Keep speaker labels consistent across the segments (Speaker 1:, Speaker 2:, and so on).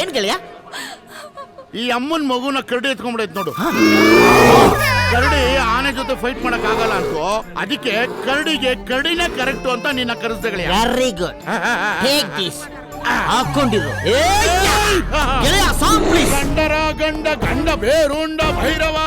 Speaker 1: ಏನ್ ಗೆಳೆಯ?
Speaker 2: ಈ ಅಮ್ಮನ್ ಮಗುನ ಕರಡಿ ಎತ್ಕೊಂಡ್ಬಿಡೈತ್ ನೋಡು. ಕರಡಿ ಆನೆ ಜೊತೆ ಫೈಟ್ ಮಾಡಕ್ ಆಗಲ್ಲ ಅಂತೂ ಅದಕ್ಕೆ ಕರಡಿಗೆ ಕರಡಿನೇ ಕರೆಕ್ಟ್ ಅಂತ ನಿನ್ನ ಕರೆಸ್ದೆ ಗೆಳೆಯ.
Speaker 1: ವೆರಿ ಗುಡ್ ಟೇಕ್ ದಿಸ್ ಹಾಕೊಂಡಿರು. ಗೆಳೆಯ ಸಾಂಗ್ ಪ್ಲೀಸ್
Speaker 2: ಗಂಡರ ಗಂಡ ಗಂಡ ಬೇರುಂಡ ಭೈರವ.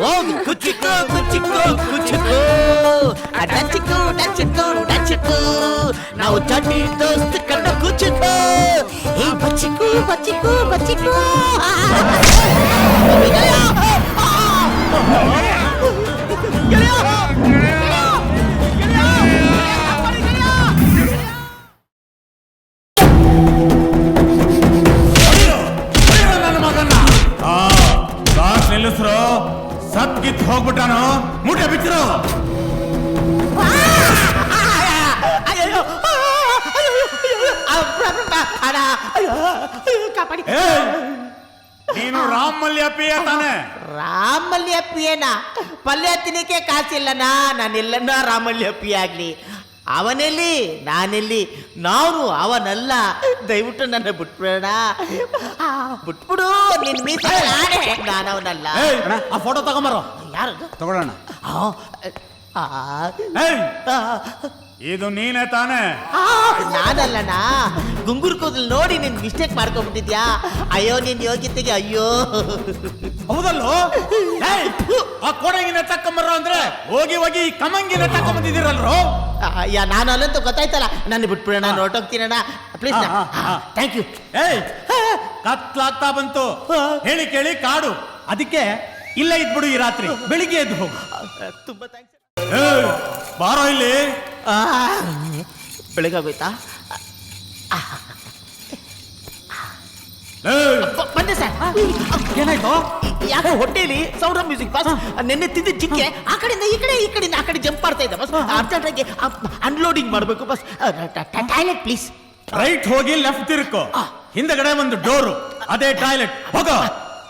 Speaker 1: కుచ్చుకో కుచ్చుకో కుచ్చుకో అడచుకో డచుకో డచుకో నా చాటి దోస్త్
Speaker 3: కట్ట కుచ్చుకో ఏ బచ్చుకో బచ్చుకో బచ్చుకో గలియా గలియా
Speaker 1: ಕಾಪಾಡಿ
Speaker 3: ಏಯ್! ನೀನು ರಾಮ್ ಮಲ್ಯಪ್ಪಿಯ ತಾನೆ
Speaker 1: ರಾಮಲ್ಯಪ್ಪಿಯನ ಪಲ್ಯ ತಿನ್ನಕ್ಕೆ ಕಾಸಿಲ್ಲನ ರಾಮಲ್ಲಿ ಅಪ್ಪಿ ಆಗ್ಲಿ ಅವನೆಲ್ಲಿ ನಾನೆಲ್ಲಿ ನಾನು ಅವನಲ್ಲ ದಯವಿಟ್ಟು ನನ್ನ ಬಿಟ್ಬಿಡೋಣ ಆ, ಬಿಟ್ಬಿಡು ನಿನ್ ಮೀಸೆ ನಾನೇ ನಾನು ಅವನಲ್ಲ
Speaker 3: ಏಯ್, ಆ ಫೋಟೋ ತಗೊಂಬರೋ
Speaker 1: ಯಾರು
Speaker 3: ತಗೊಳ್ಳೋಣ
Speaker 1: ಆ, ಆ,
Speaker 3: ಏಯ್
Speaker 1: ಆ,
Speaker 3: ಇದು ನೀನೇ ತಾನೆ.
Speaker 1: ನಾನಲ್ಲಣ್ಣ. ಗುಂಗುರ್ ಕೂದಲು ನೋಡಿ ನೀನ್ ಮಿಸ್ಟೇಕ್ ಮಾಡ್ಕೊಂಡ್ಬಿಟ್ಟಿದ್ಯಾ? ಅಯ್ಯೋ ನಿನ್ ಯೋಗ್ಯತೆಗೆ ಅಯ್ಯೋ.
Speaker 3: ಹೌದಲ್ಲೋ? ಏಯ್, ಆ ಕೋಡಂಗಿನ ತಕೊಂಬರೋ ಅಂದ್ರೆ ಹೋಗಿ ಹೋಗಿ ಈ ಕಮಂಗಿನ ತಕೊಂಬಂದಿದ್ದೀರಲ್ರೋ
Speaker 1: ಅಯ್ಯ ನಾನು ಅಲ್ಲಂತೂ ಗೊತ್ತಾಯ್ತಲ್ಲ. ನನ್ನ ಬಿಟ್ಬಿಡೋಣ ನೋಟೋಗ್ತೀನಣ್ಣ ಪ್ಲೀಸ್
Speaker 3: ಹಾ, ಹಾ, ಹಾ.
Speaker 1: ಥ್ಯಾಂಕ್ ಯು
Speaker 3: ಏಯ್ ಕತ್ಲಾಗ್ತಾ ಬಂತು. ಹೇಳಿ ಕೇಳಿ ಕಾಡು. ಅದಕ್ಕೆ ಇಲ್ಲೇ ಇದ್ಬಿಡು ಈ ರಾತ್ರಿ. ಬೆಳಿಗ್ಗೆ ಎದ್ದು ಹೋಗು.
Speaker 1: ತುಂಬಾ ಥ್ಯಾಂಕ್ಸ್
Speaker 3: ಬಾರೋ ಇಲ್ಲಿ
Speaker 1: ಬೆಳಗಾಗೋಯ್ತಾ ಬಂದೆ ಸರ್
Speaker 3: ಏನಾಯ್ತು
Speaker 1: ಯಾಕೆ ಹೊಟ್ಟೆಲಿ ಸೌಂಡ್ ಮ್ಯೂಸಿಕ್ ಬಸ್ ನೆನ್ನೆ ತಿಂದ ಚಿಕ್ಕೆ ಆ ಕಡೆಯಿಂದ ಈ ಕಡೆ ಈ ಕಡೆಯಿಂದ ಆ ಕಡೆ ಜಂಪ್ ಮಾಡ್ತಾ ಇದ್ದ ಬಸ್ ಅರ್ಜೆಂಟಾಗಿ ಅನ್ಲೋಡಿಂಗ್ ಮಾಡಬೇಕು ಬಸ್ ಟಾಯ್ಲೆಟ್ ಪ್ಲೀಸ್
Speaker 3: ರೈಟ್ ಹೋಗಿ ಲೆಫ್ಟ್ ತಿರುಕೋ ಹಿಂದಗಡೆ ಒಂದು ಡೋರು ಅದೇ ಟಾಯ್ಲೆಟ್ ಹೋಗೋ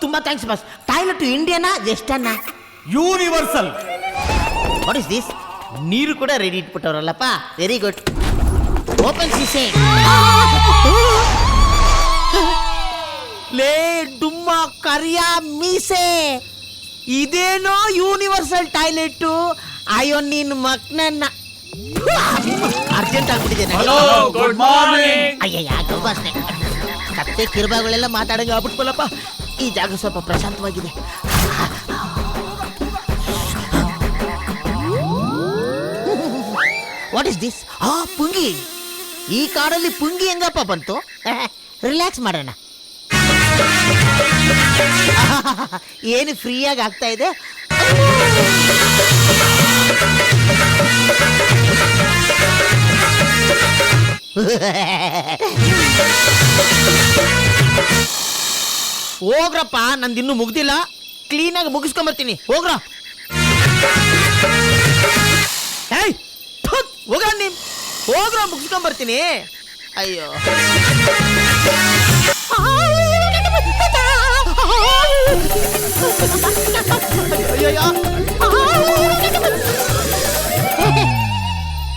Speaker 1: ತುಂಬಾ ಥ್ಯಾಂಕ್ಸ್ ಬಸ್ ಟಾಯ್ಲೆಟ್ ಇಂಡಿಯಾನಾ ವೆಸ್ಟರ್ನಾ
Speaker 3: ಯೂನಿವರ್ಸಲ್
Speaker 1: ವಾಟ್ ಇಸ್ ದಿಸ್ ನೀರು ಕೂಡ ರೆಡಿ ಇಟ್ಬಿಟ್ಟವ್ರಲ್ಲಪ್ಪ. ವೆರಿ ಗುಡ್ ಓಪನ್ ಸೀಸೆ ಲೇ ಡುಮ್ಮ ಕರಿಯ ಮೀಸೆ. ಇದೇನೋ ಯೂನಿವರ್ಸಲ್ ಟಾಯ್ಲೆಟ್ ಅಯ್ಯೋ ನಿನ್ ಮಕ್ನನ್ನ ಅರ್ಜೆಂಟ್ ಆಗ್ಬಿಟ್ಟಿದೆ ಅಯ್ಯಯ್ಯ ಗೌಬಾಸ್ನೆ ಕತ್ತೆ ಕಿರುಬಾಗಳೆಲ್ಲ ಮಾತಾಡಂಗೆ ಆಗ್ಬಿಟ್ವಲ್ಲಪ್ಪ. ಈ ಜಾಗ ಸ್ವಲ್ಪ ಪ್ರಶಾಂತವಾಗಿದೆ. ವಾಟ್ ಇಸ್ ದಿಸ್ ಆ, ಪುಂಗಿ. ಈ ಕಾಡಲ್ಲಿ ಪುಂಗಿ ಹೆಂಗಪ್ಪ ಬಂತು? ರಿಲ್ಯಾಕ್ಸ್ ಮಾಡೋಣ. ಏನು ಫ್ರೀಯಾಗಿ ಆಗ್ತಾ ಇದೆ? ಹೋಗ್ರಪ್ಪ, ನಂದಿನ್ನೂ ಮುಗ್ದಿಲ್ಲ. ಕ್ಲೀನಾಗಿ ಮುಗಿಸ್ಕೊಂಬರ್ತೀನಿ. ಹೋಗ್ರ. ಏಯ್! ಹೋಗ್ರ ನೀನ್. ಹೋಗ್ರ ಮುಗಿಸ್ಕೊಂಬರ್ತೀನಿ ಅಯ್ಯೋ.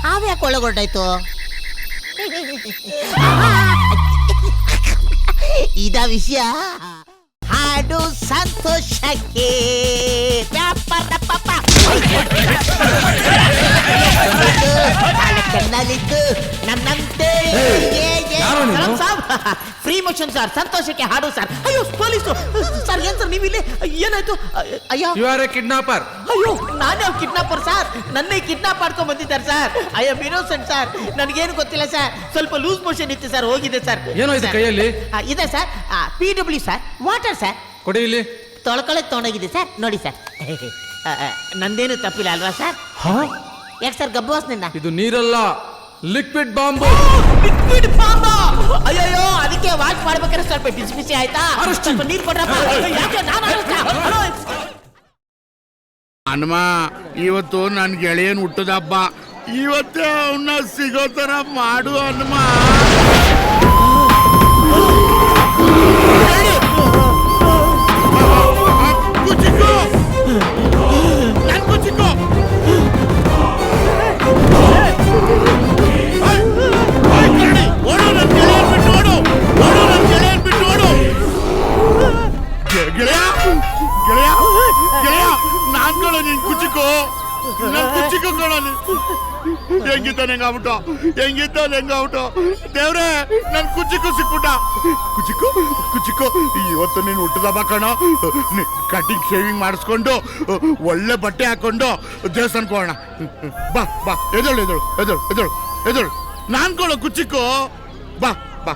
Speaker 1: ಹಾವ್ಯಾಕೆ ಒಳಗೊಟ್ಟಾಯ್ತು ಇದ ವಿಷಯ. ಹಾಡು ಸಂತೋಷಕ್ಕೆ. ನನ್ನಂತೆ? Free motion sir. ಸಂತೋಷಕ್ಕೆ ಹಾಡು ಸರ್ ಅಯ್ಯೋ ಪೊಲೀಸ್ ಸರ್ ಏನ್ ಸರ್ ನೀವಿಲ್ಲಿ? ಏನಾಯ್ತು? ಅಯ್ಯೋ.
Speaker 3: ಯು ಆರ್ ಎ ಕಿಡ್ನಾಪರ್
Speaker 1: ಅಯ್ಯೋ ನಾನೇ ಕಿಡ್ನಾಪರ್ ಸರ್ ನನ್ನೇ ಕಿಡ್ನಾಪ್ ಮಾಡ್ಕೊಂಡ್ ಬಂದಿದ್ದಾರೆ sir I am innocent sir ನನಗೇನು ಗೊತ್ತಿಲ್ಲ ಸರ್ ಸ್ವಲ್ಪ ಲೂಸ್ ಮೋಷನ್ ಇತ್ತು ಸರ್ ಹೋಗಿದೆ ಸರ್
Speaker 3: ಏನೋ ಇದೆ
Speaker 1: ಸರ್.
Speaker 3: ಕೈಯಲ್ಲಿ?
Speaker 1: ಆ, ಇದೆ sir P W sir water sir
Speaker 3: ಕೊಡಿ ಇಲ್ಲಿ.
Speaker 1: ತೊಳ್ಕೊಳಕ್ ತೊಗೊಂಡೋಗಿದೆ ಸರ್ ನೋಡಿ ಸರ್ ನಂದೇನು ತಪ್ಪಿಲ್ಲ ಅಲ್ವಾ ಸರ್ ಯಾಕೆ ಸರ್ ಗಬ್ಬು ವಾಸನೆನ
Speaker 3: ಇದು ನೀರಲ್ಲ ಲಿಕ್ವಿಡ್ ಬಾಂಬು
Speaker 1: ಲಿಕ್ವಿಡ್ ಬಾಂಬ ಅಯ್ಯೋ ಅದಕ್ಕೆ ವಾಶ್ ಮಾಡ್ಬೇಕಾದ್ರೆ ಸ್ವಲ್ಪ ಬಿಸಿ ಬಿಸಿ ಆಯ್ತಾ. ಸ್ವಲ್ಪ ನೀರು ಕೊಡ್ರಪ್ಪ. ಯಾಕೆ ನಾನು
Speaker 2: ಹನುಮ ಇವತ್ತು ನನ್ನ ಗೆಳೆಯನ್ ಹುಟ್ಟದ ಹಬ್ಬ. ಇವತ್ತೇ ಅವನ್ನ ಸಿಗೋ ತರ ಮಾಡು ಹನುಮ. ಹೆಂಗಿದ್ದಾನೆ ಹೆಂಗಾಗ್ಬಿಟ್ಟ ಹೆಂಗಿದ್ದಾನೆ ಹೆಂಗಾಗ್ಬಿಟ್ಟ ದೇವ್ರೆ, ನನ್ ಕುಚಿಕು ಸಿಕ್ಬಿಟ್ಟ ಕುಚಿಕು ಕುಚಿಕು ಇವತ್ತು ನೀನ್ ಬಾ ಕಣ. ಕಟಿಂಗ್ ಶೇವಿಂಗ್ ಮಾಡಿಸ್ಕೊಂಡು, ಒಳ್ಳೆ ಬಟ್ಟೆ ಹಾಕೊಂಡು ದೇವಸ್ಥಾನಕ್ಕೆ ಹೋಗೋಣ. ಬಾ ಬಾ ಎದಳು ಎದಳು ಎದಳು ಎದಳು ಎದಳು ನಾನ್ ಕೊಡು ಕುಚಿಕು ಬಾ ಬಾ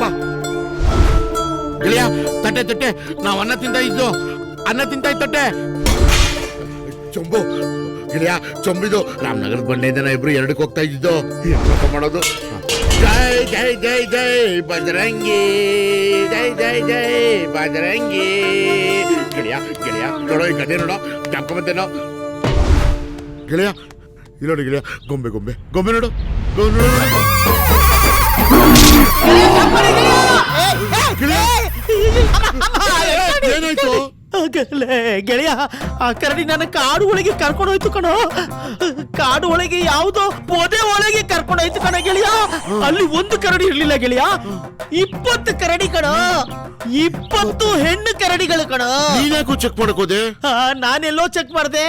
Speaker 2: ಬಾ. ಗೆಳೆಯ, ತಟ್ಟೆ ತಟ್ಟೆ. ನಾವು ಅನ್ನ ತಿಂತ ಇದ್ದು, ಅನ್ನ ತಿಂತ ತಟ್ಟೆ. ಚೊಂಬು ಗೆಳೆಯ ಚೊಂಬಿದು ರಾಮನಗರದ ಬಂಡೆಯಿಂದ ಇಬ್ರು ಎರಡಕ್ಕೆ ಹೋಗ್ತಾ ಇದ್ದಿದ್ದು ಏನಪ್ಪ ಮಾಡೋದು ಜೈ ಜೈ ಜೈ ಜೈ ಬಜರಂಗಿ ಜೈ ಜೈ ಜೈ ಬಜರಂಗಿ ಗೆಳೆಯ ಗೆಳೆಯ ನೋಡೋ ಈ ಕತೆ ನೋಡೋ ಜಾಪ್ಕೊಂಬತ್ತೇನೋ ಗೆಳೆಯ ಇಲ್ಲ ನೋಡಿ ಗೆಳೆಯ ಗೊಂಬೆ ಗೊಂಬೆ ಗೊಂಬೆ ನೋಡು ಗೊಂಬೆ ನೋಡು ಏನಾಯ್ತು
Speaker 1: ಗಲೆ, ಗೆಳೆಯ ಆ ಕರಡಿ ನನ್ನ ಕಾಡು ಒಳಗೆ ಕರ್ಕೊಂಡು ಹೋಯ್ತು ಕಣೋ. ಕಾಡು ಒಳಗೆ ಯಾವುದೋ ಪೊದೆ ಒಳಗೆ ಕರ್ಕೊಂಡೋಯ್ತು ಕಣ ಗೆಳೆಯ. ಅಲ್ಲಿ ಒಂದು ಕರಡಿ ಇರ್ಲಿಲ್ಲ ಗೆಳೆಯ. ಇಪ್ಪತ್ತು ಕರಡಿ ಕಣ. ಇಪ್ಪತ್ತು ಹೆಣ್ಣು ಕರಡಿಗಳು ಕಣ.
Speaker 2: ನೀನ್ಯಾಕೋ ಚೆಕ್ ಮಾಡ್ಕೋದೆ
Speaker 1: ನಾನೆಲ್ಲೋ ಚೆಕ್ ಮಾಡ್ದೆ.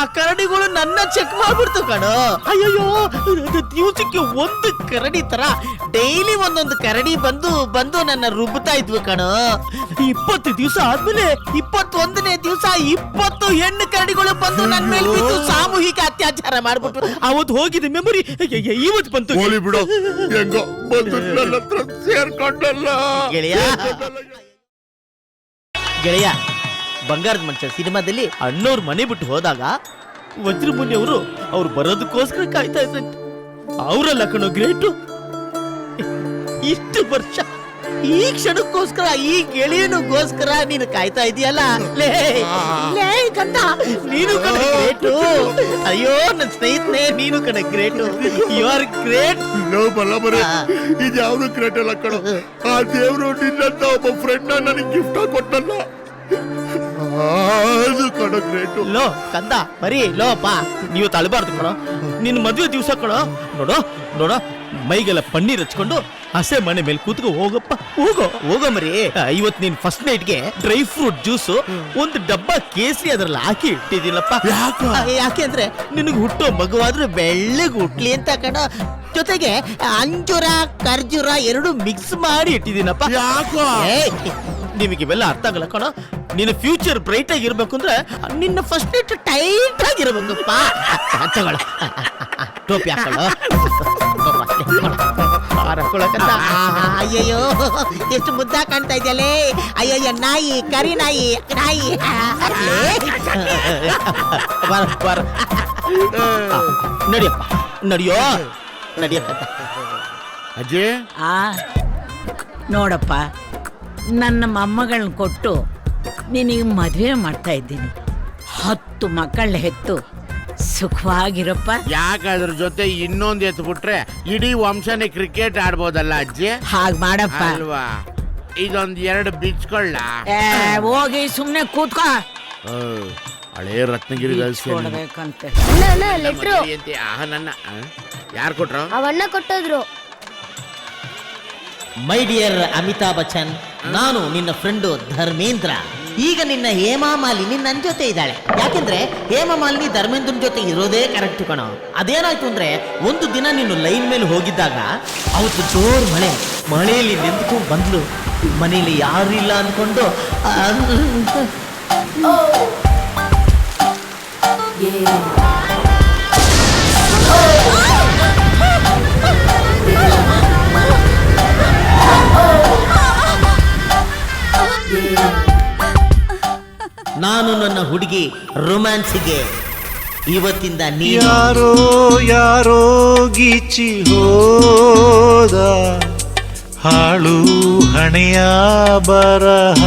Speaker 1: ಆ ಕರಡಿಗಳು ನನ್ನ ಚೆಕ್ ಮಾಡ್ಬಿಡ್ತು ಕಣ. ಅಯ್ಯಯ್ಯೋ ದಿವಸಕ್ಕೆ ಒಂದು ಕರಡಿ ತರ ಡೈಲಿ ಒಂದೊಂದು ಕರಡಿ ಬಂದು ಬಂದು ನನ್ನ ರುಬ್ತಾ ಇದ್ವು ಕಣ. ಇಪ್ಪತ್ತು ದಿವಸ ಆದ್ಮೇಲೆ ಇಪ್ಪತ್ತೊಂದನೇ ದಿವಸ ಇಪ್ಪತ್ತು ಹೆಣ್ಣು ಕರಡಿಗಳು ಬಂದು ನನ್ನ ಮೇಲೆ ಬಿದ್ದು ಸಾಮೂಹಿಕ ಅತ್ಯಾಚಾರ ಮಾಡ್ಬಿಟ್ರು. ಅವತ್ತು ಹೋಗಿದ ಮೆಮೊರಿ ಇವತ್ತು ಬಂತು.
Speaker 2: ಹೋಲಿ ಬಿಡು. ಹೆಂಗೋ ಬಂದು ನನ್ನ ಹತ್ರ ಸೇರ್ಕೊಂಡಲ್ಲ.
Speaker 1: ಗೆಳೆಯ. ಗೆಳೆಯ ಬಂಗಾರದ ಮನುಷ್ಯ ಸಿನಿಮಾದಲ್ಲಿ ಅಣ್ಣವ್ರ ಮನೆ ಬಿಟ್ಟು ಹೋದಾಗ ವಜ್ರಮುನಿ ಅವರು ಅವ್ರು ಬರೋದಕ್ಕೋಸ್ಕರ ಕಾಯ್ತಾ ಇದ್ರಂತೆ. ಅವರಲ್ಲ ಕಣೋ ಗ್ರೇಟು. ಇಷ್ಟು ವರ್ಷ ಈ ಕ್ಷಣಕ್ಕೋಸ್ಕರ ಈ ಗೆಳೆಯನಿಗೋಸ್ಕರ ನೀನು ಕಾಯ್ತಾ ಇದೀಯಲ್ಲ? ಲೇ ಲೇ ಕಂದ ನೀನು ಕಣ ಗ್ರೇಟು. ಅಯ್ಯೋ ನನ್ನ ಸ್ನೇಹಿತನೇ ನೀನು ಕಣ ಗ್ರೇಟು. ಯು ಆರ್ ಗ್ರೇಟ್
Speaker 2: ಲೋ ಗ್ರೇಟ್ ಬರೇ ಇದು ಯಾವ್ದು ಕ್ರೇಟ್ ಅಲ್ಲ ಕಣ? ಆ ದೇವ್ರು ನಿನ್ನಂತ ಒಬ್ಬ ಫ್ರೆಂಡ್ ನನಗೆ ಗಿಫ್ಟ್ ಕೊಟ್ಟಲ್ಲ ಅದು ಕಣ ಗ್ರೇಟು.
Speaker 1: ಲೋ ಕಂದ ಬರೀ ಲೋ ಪಾ ನೀವು ತಳಬಾರ್ದು ಕಣ. ನಿನ್ನ ಮದುವೆ ದಿವಸ ಕಣ. ನೋಡು ನೋಡೋ ಮೈಗೆಲ್ಲ ಪನ್ನೀರ್ ಹಚ್ಕೊಂಡು ಹಸೆ ಮನೆ ಮೇಲೆ ಕೂತ್ಕೋ ಹೋಗಪ್ಪ ಹೋಗೋ ಹೋಗೋ ಮರಿ. ಐವತ್ ನೀನ್ ಫಸ್ಟ್ ನೈಟ್ಗೆ ಡ್ರೈ ಫ್ರೂಟ್ ಜ್ಯೂಸು ಒಂದು ಡಬ್ಬ ಕೇಸರಿ ಅದ್ರಲ್ಲಿ ಹಾಕಿ ಇಟ್ಟಿದ್ದೀನಪ್ಪ.
Speaker 2: ಯಾಕೋ?
Speaker 1: ಅಂದ್ರೆ ನಿನಗೆ ಹುಟ್ಟೋ ಮಗುವಾದ್ರೂ ಬೆಳ್ಳಗೆ ಹುಟ್ಲಿ ಅಂತ ಕಣ. ಜೊತೆಗೆ ಅಂಜೂರ ಖರ್ಜೂರ ಎರಡು ಮಿಕ್ಸ್ ಮಾಡಿ ಇಟ್ಟಿದ್ದೀನಪ್ಪ.
Speaker 2: ಯಾಕೋ?
Speaker 1: ನಿಮಗೆ ಇವೆಲ್ಲ ಅರ್ಥ ಆಗಲ್ಲ ಕಣ. ನಿನ್ನ ಫ್ಯೂಚರ್ ಬ್ರೈಟ್ ಆಗಿರ್ಬೇಕು ಅಂದ್ರೆ ನಿನ್ನ ಫಸ್ಟ್ ನೈಟ್ ಟೈಟ್ ಆಗಿರ್ಬೇಕಪ್ಪ ಟೋಪಿ ಹಾಕೊಳ್ಳೋ. ಅಯ್ಯಯ್ಯೋ ಎಷ್ಟು ಮುದ್ದ ಕಾಣ್ತಾ ಇದೆಯಲ್ಲೇ? ಅಯ್ಯಯ್ಯ ನಾಯಿ ಕರಿ ನಾಯಿ ನಾಯಿ. ಬರ ಬರ ನಡಿಯಪ್ಪ ನಡಿಯೋ ನಡಿಯಪ್ಪ
Speaker 2: ಅಜ್ಜಿ.
Speaker 4: ಆ ನೋಡಪ್ಪ ನನ್ನ ಮೊಮ್ಮಗಳನ್ನ ಕೊಟ್ಟು ನಿನಗೆ ಮದುವೆ ಮಾಡ್ತಾ ಇದ್ದೀನಿ. ಹತ್ತು ಮಕ್ಕಳ ಹೆತ್ತು. ಸುಖವಾಗಿರಪ್ಪ.
Speaker 2: ಯಾಕ ಅದ್ರ ಜೊತೆ ಇನ್ನೊಂದು ಎತ್ತು ಬಿಟ್ರೆ ಇಡೀ ವಂಶನೇ ಕ್ರಿಕೆಟ್ ಆಡ್ಬೋದಲ್ಲ ಅಜ್ಜಿ?
Speaker 4: ಹಾಗೆ ಮಾಡಪ್ಪ.
Speaker 2: ಅಲ್ವಾ? ಇದೊಂದ್ ಎರಡು ಬಿಚ್ಕೊಳ್ಳ.
Speaker 4: ಏ, ಹೋಗಿ ಸುಮ್ನೆ ಕೂತ್ಕೋ.
Speaker 2: ಹಳೇ ರತ್ನಗಿರಿ
Speaker 4: ಕೊಡ್ಬೇಕಂತೆ.
Speaker 5: ಅಣ್ಣ ಅಣ್ಣ ಲೆಟ್ರು
Speaker 2: ಆಹ ನನ್ನ ಯಾರು ಕೊಟ್ರು?
Speaker 5: ಅವಣ್ಣ ಕೊಟ್ಟೋದ್ರು.
Speaker 1: ಮೈ ಡಿಯರ್ ಅಮಿತಾಬ್ ಬಚ್ಚನ್ ನಾನು ನಿನ್ನ ಫ್ರೆಂಡು ಧರ್ಮೇಂದ್ರ. ಈಗ ನಿನ್ನ ಹೇಮಾ ಮಾಲಿನಿ ನನ್ನ ಜೊತೆ ಇದ್ದಾಳೆ ಯಾಕೆಂದ್ರೆ ಹೇಮಾ ಮಾಲಿನಿ ಧರ್ಮೇಂದ್ರನ ಜೊತೆ ಇರೋದೇ ಕರೆಕ್ಟ್ ಕಣೋ ಅದೇನಾಯ್ತು ಅಂದ್ರೆ ಒಂದು ದಿನ ನೀನು ಲೈನ್ ಮೇಲೆ ಹೋಗಿದ್ದಾಗ ಅವತ್ತು ಜೋರ್ ಮಳೆ ಮಳೆಯಲ್ಲಿ ನಿಂತ್ಕೊಂಡು ಬಂದ್ಲು ಮನೆಯಲ್ಲಿ ಯಾರು ಇಲ್ಲ ಅಂದ್ಕೊಂಡು ಆ, ನಾನು ನನ್ನ ಹುಡುಗಿ ರೊಮ್ಯಾನ್ಸಿಗೆ. ಇವತ್ತಿಂದ ನೀ
Speaker 6: ಯಾರೋ ಯಾರೋ ಗೀಚಿ ಹೋದ ಹಾಳು ಹಣೆಯ ಬರಹ.